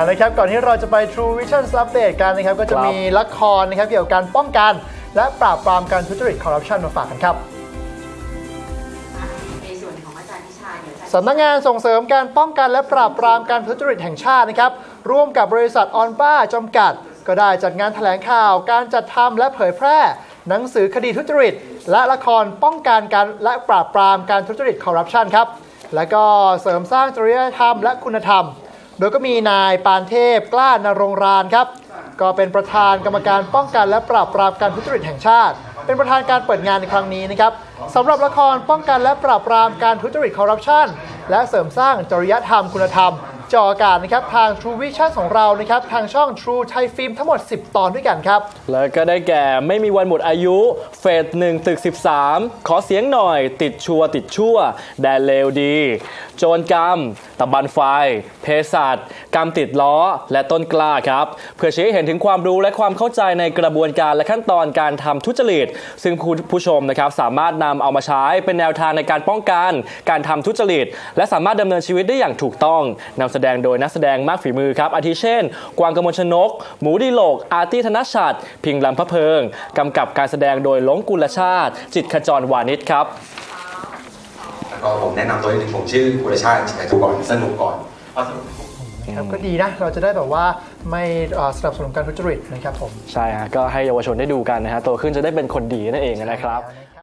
านะครับก่อนที่เราจะไป True Vision Update กันนะครับก็จะครับมีละครนะครับเกี่ยวกับการป้องกัน และปราบปรามการทุจริตคอร์รัปชันมาฝากกันครับในส่วนของอาจารย์พิชาเดี๋ยวอาจารย์สำนักงานส่งเสริมการป้องกันและปราบปรามการทุจริตแห่งชาตินะครับร่วมกับบริษัทออนป้าจำกัด ก็ได้จัดงานแถลงข่าว การจัดทำและเผยแพร่ หนังสือคดีทุจริต และละครป้องกันการและปราบปรามการทุจริตคอร์รัปชันครับและก็เสริมสร้างจริยธรรมและคุณธรรม โดยก็มีนายปานเทพกล้านรงรานครับ ก็เป็นประธานกรรมการป้องกันและปราบปรามการทุจริตแห่งชาติ เป็นประธานการเปิดงานในครั้งนี้นะครับสำหรับละครป้องกันและปราบปรามการทุจริตคอร์รัปชันและเสริมสร้างจริยธรรมคุณธรรมจออากาศนะครับทาง True Vision ของเรานะครับทางช่อง True Thai Film ทั้งหมด 10 ตอนด้วยกันครับ แล้วก็ได้แก่ไม่มีวันหมดอายุ เฟสหนึ่งตึก 13 ขอเสียงหน่อย ติดชัวติดชั่ว แดนเลวดี โจรกรรม ตะบันไฟ เพศาสัตกรรมติดล้อ และต้นกล้าครับ เพื่อชี้ให้เห็นถึงความรู้และความเข้าใจในกระบวนการและขั้นตอนการทำทุจริต ซึ่งผู้ผู้ชมนะครับสามารถนำเอามาใช้เป็นแนวทางในการป้องกัน การทำทุจริต และสามารถดำเนินชีวิตได้อย่างถูกต้องนำแสดงโดยนักแสดงมากฝีมือครับอาทิเช่น กวางกมลชนก หมูดีโลก อาร์ตี้ธนชัดพิงลำพะเพิงกำกับการแสดงโดยหลงกุลชาติ จิตขจรวานิชครับ ก็ผมแนะนำตัวนิดนึงผมชื่อกุลชาติชินทุก่อนสนุกก่อนพอสนุกครับก็ดีนะ เราจะได้แบบว่าไม่เอ่อสนับสนุนการทุจริตนะครับผม ใช่ฮะก็ให้เยาวชนได้ดูกันนะฮะโตขึ้นจะได้เป็นคนดีนั่นเองนะครับแล้วนะครับ